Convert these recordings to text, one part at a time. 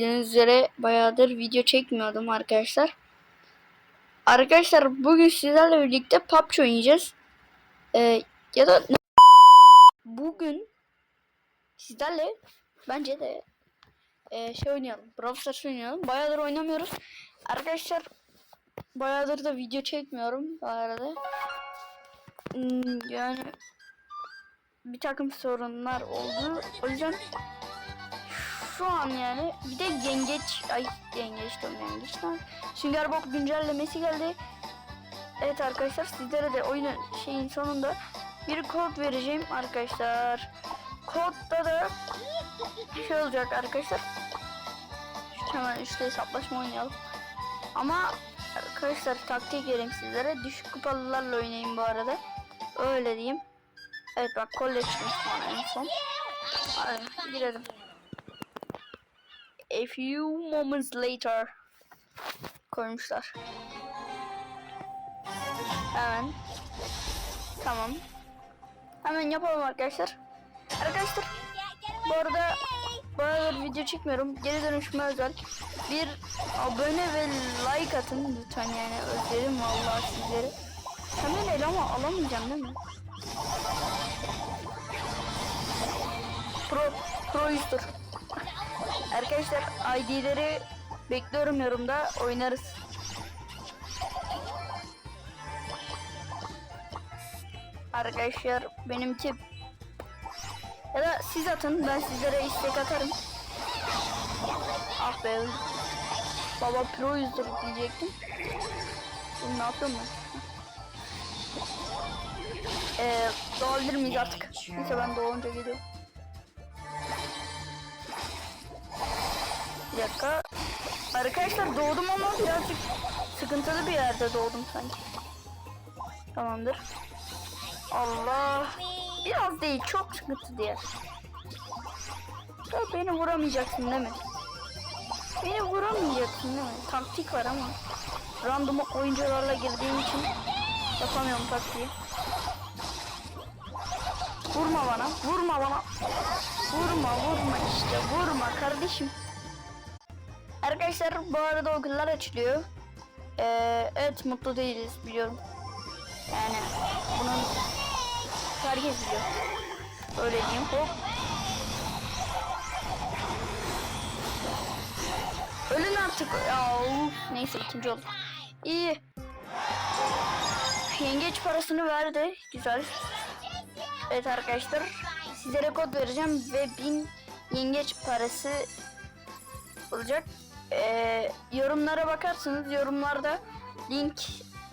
Bildiğiniz üzere bayağıdır video çekmiyordum arkadaşlar. Arkadaşlar bugün sizlerle birlikte PUBG oynayacağız. Ee, ya da bugün sizlerle bence de e, şey oynayalım. Brawl Stars oynayalım. Bayağıdır oynamıyoruz. Arkadaşlar bayağıdır da video çekmiyorum bu arada. Hmm, Yani bir takım sorunlar oldu. O yüzden şu an yani bir de yengeç ay yengeç diyorum yengeç lan. Sünger Bob güncellemesi geldi. Evet arkadaşlar sizlere de oyunun şeyin sonunda bir kod vereceğim arkadaşlar. Kodda da şey olacak arkadaşlar. Şu hemen üçlü hesaplaşma oynayalım. Ama arkadaşlar taktik vereyim sizlere. Düşük kupalılarla oynayın bu arada. Öyle diyeyim. Evet bak kolle çıkmış en son. Hadi girelim. A few moments later koymuşlar. Hemen. Tamam. Hemen yapalım arkadaşlar. Arkadaşlar bu arada bayağıdır video çekmiyorum. Geri dönüşüme özel. Bir abone ve like atın lütfen yani özlerim vallahi sizleri. Hemen el ama alamayacağım değil mi? Pro, pro 100'dür. Arkadaşlar ID'leri bekliyorum yorumda oynarız. Arkadaşlar benimki ya da siz atın ben sizlere istek atarım. Ah be. Baba pro yüzdür diyecektim. Oğlum ne yapıyorum ben? Ee, doğabilir miyiz artık? Neyse ben doğunca geliyorum. Dakika. Arkadaşlar doğdum ama birazcık sıkıntılı bir yerde doğdum sanki. Tamamdır. Allah. Biraz değil çok sıkıntı diye. Ya beni vuramayacaksın değil mi? Beni vuramayacaksın değil mi? Taktik var ama. Random oyuncularla girdiğim için yapamıyorum taktiği. Vurma bana, vurma bana. Vurma, vurma işte, vurma kardeşim. Arkadaşlar bu arada okullar açılıyor. Ee, evet mutlu değiliz biliyorum. Yani bunun herkes biliyor. Öyle diyeyim. Hop. Ölün artık. Ya. Neyse ikinci olduk. İyi. Yengeç parasını verdi. Güzel. Evet arkadaşlar. Sizlere kod vereceğim ve bin yengeç parası olacak. Ee, yorumlara bakarsınız. Yorumlarda link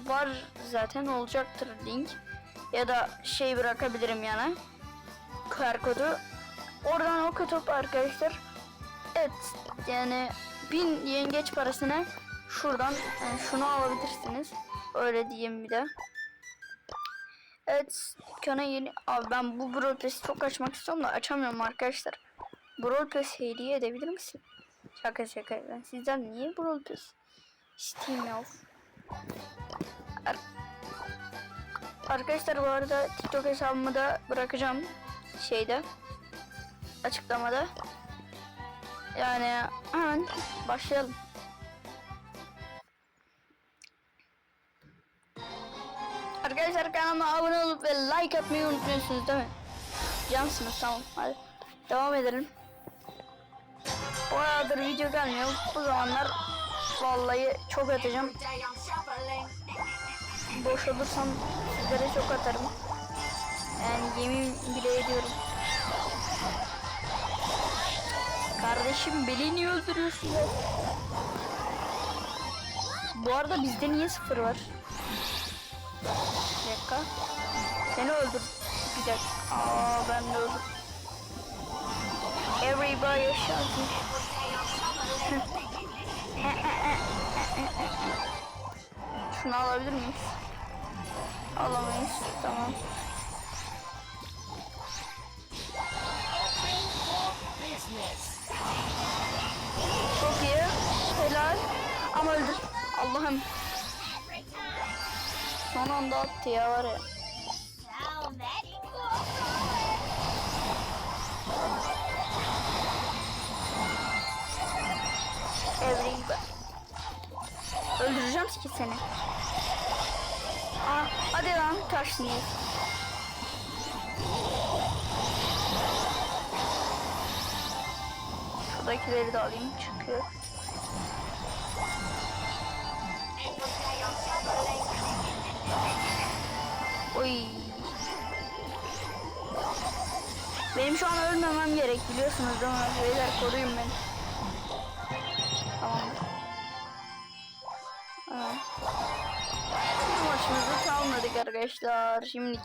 var zaten olacaktır link. Ya da şey bırakabilirim yana. QR kodu. Oradan okutup arkadaşlar. Evet yani bin yengeç parasına şuradan yani şunu alabilirsiniz. Öyle diyeyim bir de. Evet dükkana yeni... Abi ben bu Brawl Pass'i çok açmak istiyorum da açamıyorum arkadaşlar. Brawl Pass hediye edebilir misin? Şaka şaka. Ben sizden niye Brawl Pass isteyeyim ya? Ar Arkadaşlar bu arada TikTok hesabımı da bırakacağım şeyde açıklamada. Yani hemen başlayalım. Arkadaşlar kanalıma abone olup ve like atmayı unutmuyorsunuz değil mi? Cansınız tamam hadi devam edelim. Bayağıdır video gelmiyor. Bu zamanlar vallahi çok atacağım. Boş olursam sizlere çok atarım. Yani yemin bile ediyorum. Kardeşim beni niye öldürüyorsun ya? Bu arada bizde niye sıfır var? Bir dakika. Seni öldür. Bir dakika. Aa ben de öldüm. Everybody shouting. Şunu alabilir miyiz? Alamayız. Tamam. Çok iyi. Helal. Ama öldür. Allah'ım. Son anda attı ya var ya. Everybody. Öldüreceğim ki seni. Aa, hadi lan taş niye? Şuradakileri de alayım çünkü. Oy. Benim şu an ölmemem gerek biliyorsunuz değil mi? Beyler koruyun beni. Arkadaşlar. Şimdi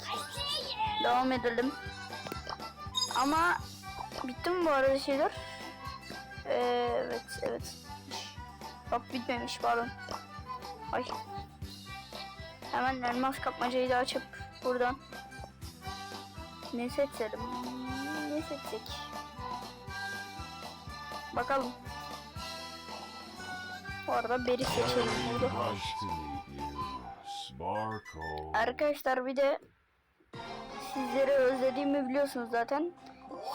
devam edelim. Ama bitti mi bu arada şeyler? Ee, evet, evet. Yok bitmemiş pardon. Ay. Hemen elmas kapmacayı da açıp buradan ne seçelim? Ne seçsek? Bakalım. Bu arada beri seçelim burada. Sparkle. Arkadaşlar bir de sizleri özlediğimi biliyorsunuz zaten.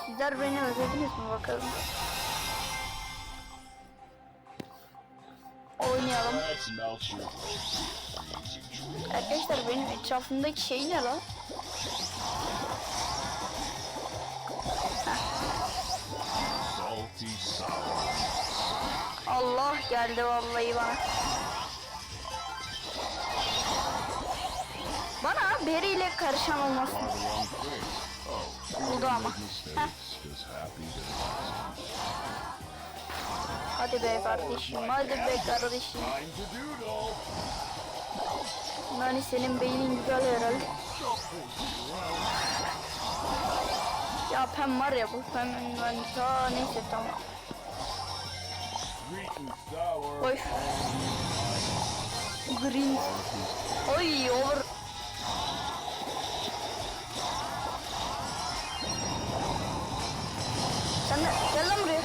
Sizler beni özlediniz mi bakalım? Oynayalım. Arkadaşlar benim etrafımdaki şey ne lan? Allah geldi vallahi bana. Berry ile karışan olmasın. Oldu ama. Heh. Hadi be kardeşim, hadi be kardeşim. Nani senin beynin güzel herhalde. Ya pem var ya bu pem ben ta neyse tamam. Oy. Green. Oy over. Gel lan buraya.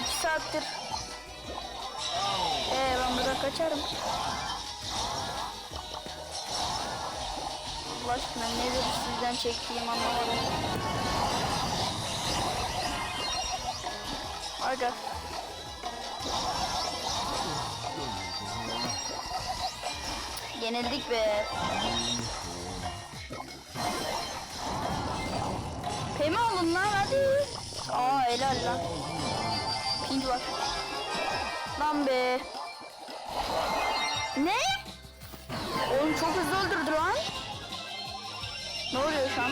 İki saattir. Ee ben buradan kaçarım. Allah aşkına nedir sizden çektiğim anlamadım. Aga. Yenildik be. Aa helal lan. Pink var. Lan be. Ne? Oğlum çok hızlı öldürdü lan. Ne oluyor şu an?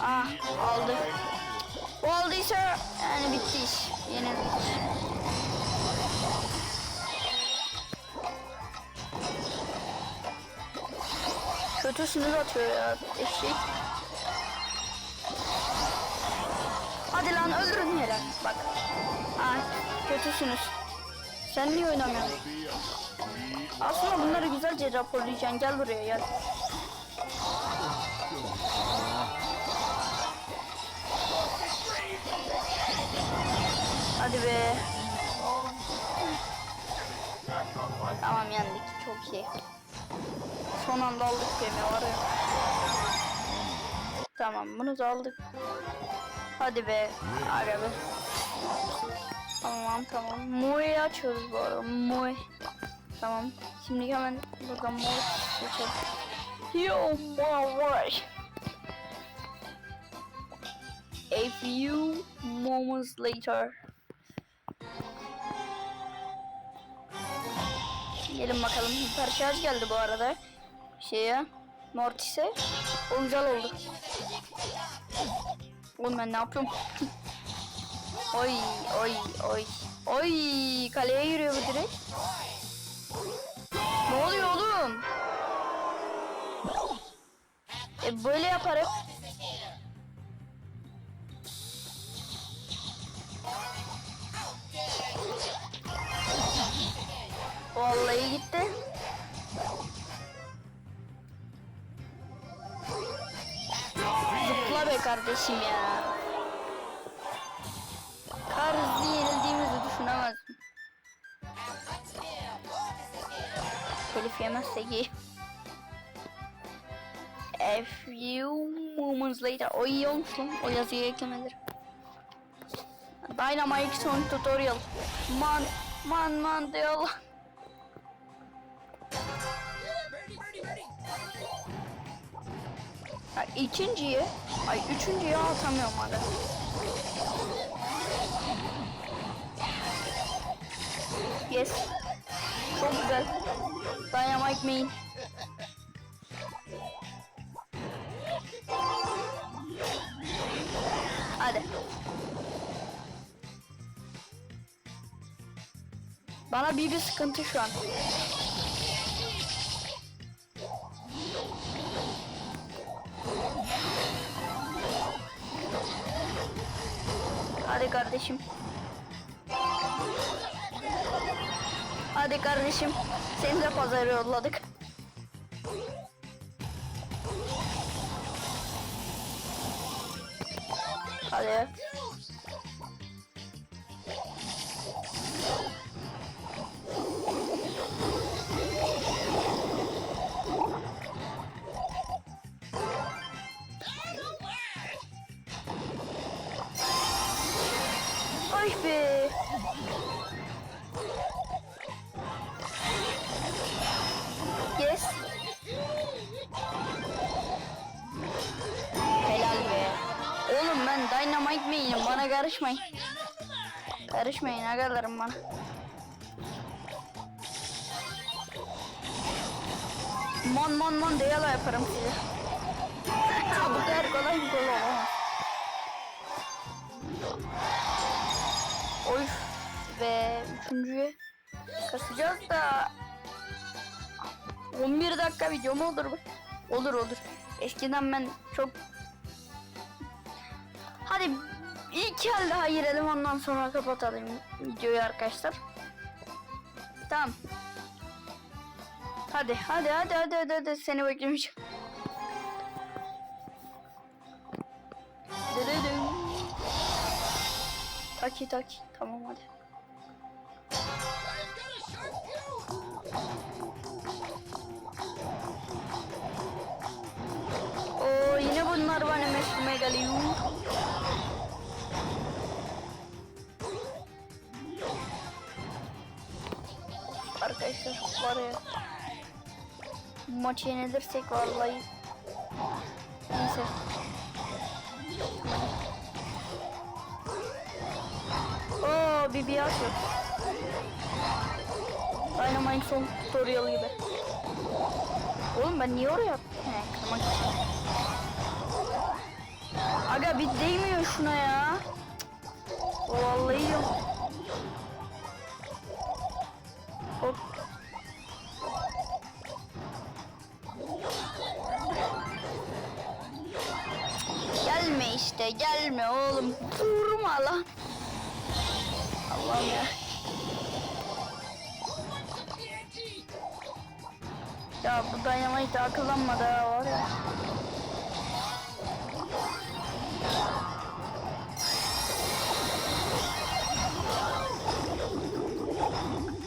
Ah aldı. O aldıysa yani bitti iş. Yenildik. Kötüsünüz atıyor ya eşek. Hadi lan öldürün helal. Bak. Aa, kötüsünüz. Sen niye oynamıyorsun? Aslında bunları güzelce raporlayacaksın. Gel buraya gel. Hadi be. Tamam yendik. Çok iyi. Son anda aldık gemi var ya. Tamam bunu da aldık. Hadi be. Be. Tamam tamam. Mue'yi açıyoruz bu arada. Mue. Tamam. Şimdi hemen buradan Mue seçelim. Yo Mue. A few moments later. Gelin bakalım. Hiper şarj geldi bu arada. Şeye. Mortis'e. O güzel oldu. Oğlum ben ne yapıyorum? oy oy oy. Oy kaleye giriyor bu direkt. Ne oluyor oğlum? E böyle yaparım. Vallahi gitti. Kardeşim ya. Kar hızlı yenildiğimizi düşünemezdim. Telif yemezsek iyi. A few moments later. O iyi olmuş lan. O yazıyı eklemeleri. Dynamite Sonic Tutorial. Man, man, man diyorlar. Ha, ikinciyi, ay üçüncüyü atamıyorum hala. Yes. Çok güzel. Dynamite main. Hadi. Bana bir bir sıkıntı şu an. Hadi kardeşim. Hadi kardeşim. Seni de pazara yolladık. Hadi. Main'im bana karışmayın. Karışmayın agalarım bana. Man man man diye la yaparım size. Bu kadar kolay bir gol olamaz. Oy ve üçüncüye kasacağız da 11 dakika video mu olur bu? Olur olur. Eskiden ben çok Hadi ilk el daha girelim ondan sonra kapatalım videoyu arkadaşlar. Tamam. Hadi hadi hadi hadi hadi, hadi. seni beklemişim. Taki taki tamam hadi. Oo yine bunlar bana meşrume geliyor. Arkadaşlar var ya. Maçı yenilirsek vallahi. Neyse. Oo BB atıyor. Dynamite son tutorial gibi. Oğlum ben niye oraya attım? He kırmak için. Aga bir değmiyor şuna ya. Vallahi yok. Dynamite akıllanmadı ha var ya.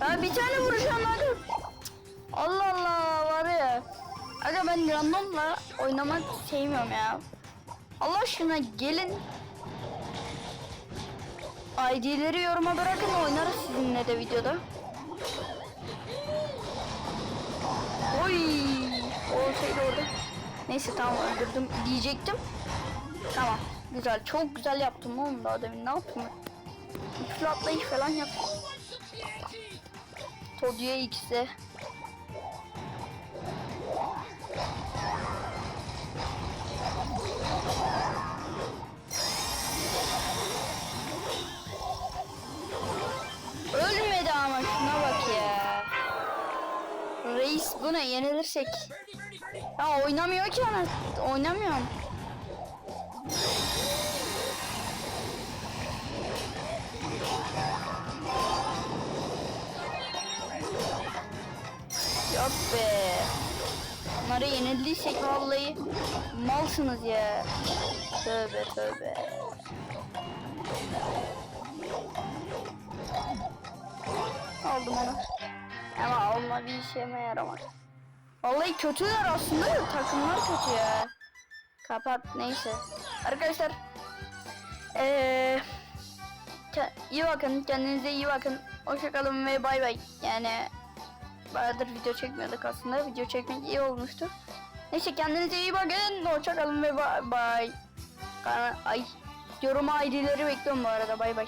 Ya bir tane vuracağım hadi. Allah Allah var ya. Aga ben randomla oynamak sevmiyorum ya. Allah aşkına gelin. ID'leri yoruma bırakın oynarız sizinle de videoda. Oy! Neyse tamam öldürdüm diyecektim. Tamam. Güzel. Çok güzel yaptım oğlum daha demin. Ne yaptım? Üçlü atlayış falan yaptım. Todyo X'e. Reis bu ne yenilirsek. Ya oynamıyor ki ana. Oynamıyorum. Yok be. Bunları yenildiysek vallahi malsınız ya. Tövbe tövbe. Aldım onu. Ama olma bir işime yaramadı. Vallahi kötüler aslında da takımlar kötü ya. Kapat neyse. Arkadaşlar. Ke- iyi bakın. Kendinize iyi bakın. Hoşçakalın ve bay bay. Yani bayağıdır video çekmiyorduk aslında. Video çekmek iyi olmuştu. Neyse kendinize iyi bakın. Hoşçakalın ve bay bay. Ay, yoruma ID'leri bekliyorum bu arada. Bay bay.